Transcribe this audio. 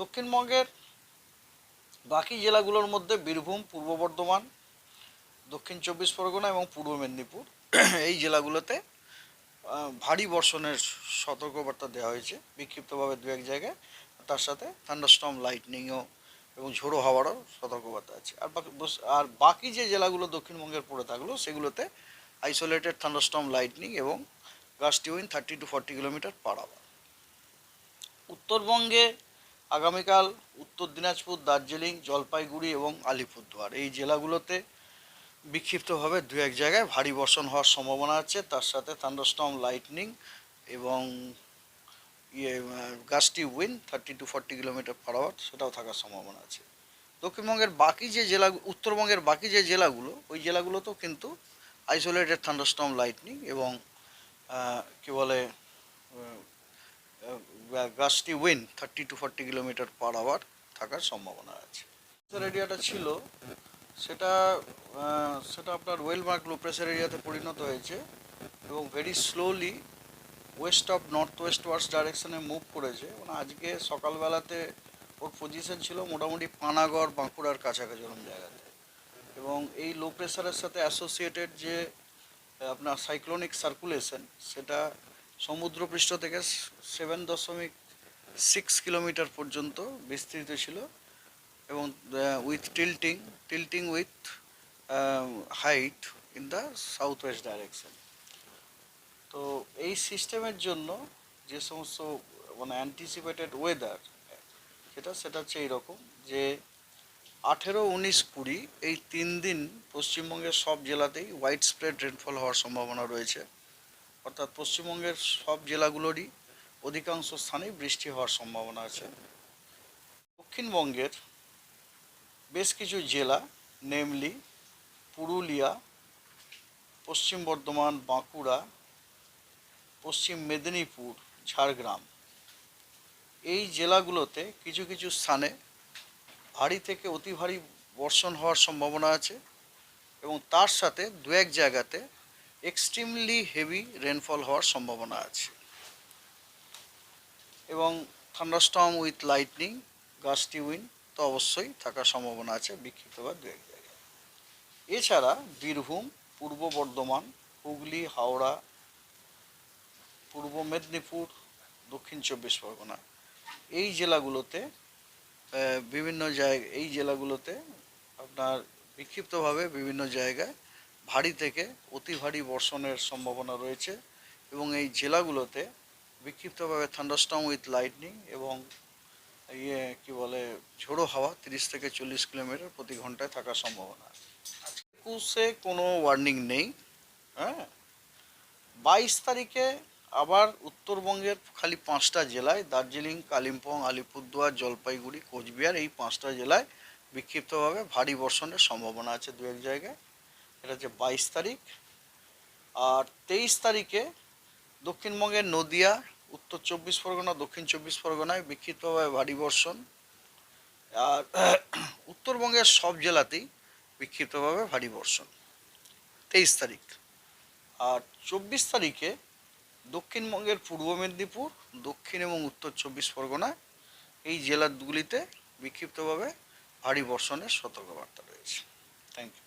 দক্ষিণবঙ্গের বাকি জেলাগুলোর মধ্যে বীরভূম, পূর্ব বর্ধমান, দক্ষিণ চব্বিশ পরগনা এবং পূর্ব মেদিনীপুর। এই জেলাগুলোতে ভারী বর্ষণের সতর্কবার্তা দেওয়া হয়েছে, বিক্ষিপ্তভাবে দু এক জায়গায়। তার সাথে থান্ডারস্টর্ম লাইটনিংও এবং ঝোড়ো হাওয়ারও সতর্কবার্তা আছে। আর বাকি আর বাকি যে জেলাগুলো দক্ষিণবঙ্গের পড়ে থাকল, সেগুলোতে আইসোলেটেড থান্ডারস্টর্ম লাইটনিং এবং gusty thirty to forty kilometre per hour উত্তরবঙ্গে আগামীকাল উত্তর দিনাজপুর, দার্জিলিং, জলপাইগুড়ি এবং আলিপুরদুয়ার। এই জেলাগুলোতে বিক্ষিপ্তভাবে দু এক জায়গায় ভারী বর্ষণ হওয়ার সম্ভাবনা আছে। তার সাথে থান্ডারস্টর্ম, লাইটনিং এবং ইয়ে gusty wind, thirty to forty kilometre per hour, সেটাও থাকার সম্ভাবনা আছে। দক্ষিণবঙ্গের বাকি যে জেলা, উত্তরবঙ্গের বাকি যে জেলাগুলো, ওই জেলাগুলোতেও কিন্তু আইসোলেটেড থান্ডারস্টর্ম লাইটনিং এবং কী বলে গাছটি wind thirty to forty kilometre per hour থাকার সম্ভাবনা আছে। এরিয়াটা ছিল, সেটা সেটা আপনার ওয়েল মার্ক লো প্রেসার এরিয়াতে পরিণত হয়েছে এবং very slowly west of north westwards ডাইরেকশনে মুভ করেছে। মানে আজকে সকালবেলাতে ওর পজিশন ছিল মোটামুটি পানাগড়, বাঁকুড়ার কাছাকাছি ওরকম জায়গাতে। এবং এই লো প্রেসারের সাথে অ্যাসোসিয়েটেড যে আপনার সাইক্লোনিক সার্কুলেশন সেটা সমুদ্রপৃষ্ঠ থেকে সেভেন দশমিক সিক্স কিলোমিটার পর্যন্ত বিস্তৃত ছিল এবং with tilting tilting with height in the south west direction তো এই সিস্টেমের জন্য যে সমস্ত মানে অ্যান্টিসিপেটেড ওয়েদার সেটা সেটা হচ্ছে এইরকম যে আঠেরো উনিশ কুড়ি এই তিন দিন পশ্চিমবঙ্গের সব জেলাতেই হোয়াইট স্প্রেড রেনফল হওয়ার সম্ভাবনা রয়েছে। অর্থাৎ পশ্চিমবঙ্গের সব জেলাগুলোরই অধিকাংশ স্থানেই বৃষ্টি হওয়ার সম্ভাবনা আছে। দক্ষিণবঙ্গের বেশ কিছু জেলা, নেমলি, পুরুলিয়া, পশ্চিম বর্ধমান, বাঁকুড়া, পশ্চিম মেদিনীপুর, ঝাড়গ্রাম, এই জেলাগুলোতে কিছু কিছু স্থানে ভারী থেকে অতি ভারী বর্ষণ হওয়ার সম্ভাবনা আছে এবং তার সাথে দু এক জায়গাতে এক্সট্রিমলি হেভি রেনফল হওয়ার সম্ভাবনা আছে। এবং thunderstorm with lightning gusty wind তো অবশ্যই থাকার সম্ভাবনা আছে বিক্ষিপ্ত বা দু এক জায়গায়। এছাড়া বীরভূম, পূর্ব বর্ধমান, হুগলি, হাওড়া, পূর্ব মেদিনীপুর, দক্ষিণ চব্বিশ পরগনা, এই জেলাগুলোতে বিভিন্ন জায়গা এই জেলাগুলোতে আপনার বিক্ষিপ্তভাবে বিভিন্ন জায়গায় ভারী থেকে অতি ভারী বর্ষণের সম্ভাবনা রয়েছে এবং এই জেলাগুলোতে বিক্ষিপ্তভাবে থান্ডারস্টর্ম উইথ লাইটনিং এবং ইয়ে কি বলে ঝোড়ো হাওয়া তিরিশ থেকে চল্লিশ কিলোমিটার প্রতি ঘন্টায় থাকার সম্ভাবনা একুশে কোনো ওয়ার্নিং নেই হ্যাঁ? বাইশ তারিখে আবার উত্তরবঙ্গের খালি পাঁচটা জেলায় দার্জিলিং, কালিম্পং, আলিপুরদুয়ার, জলপাইগুড়ি, কোচবিহার এই পাঁচটা জেলায় বিক্ষিপ্তভাবে ভারী বর্ষণের সম্ভাবনা আছে দু এক জায়গায়। এটা হচ্ছে বাইশ তারিখ। আর তেইশ তারিখে দক্ষিণবঙ্গের নদিয়া, উত্তর চব্বিশ পরগনা, দক্ষিণ চব্বিশ পরগনায় বিক্ষিপ্তভাবে ভারী বর্ষণ। আর উত্তরবঙ্গের সব জেলাতেই বিক্ষিপ্তভাবে ভারী বর্ষণ। তেইশ তারিখ। আর চব্বিশ তারিখে দক্ষিণবঙ্গের পূর্ব মেদিনীপুর, দক্ষিণ এবং উত্তর চব্বিশ পরগনা এই জেলাগুলিতে বিক্ষিপ্তভাবে ভারী বর্ষণের সতর্কবার্তা রয়েছে। Thank you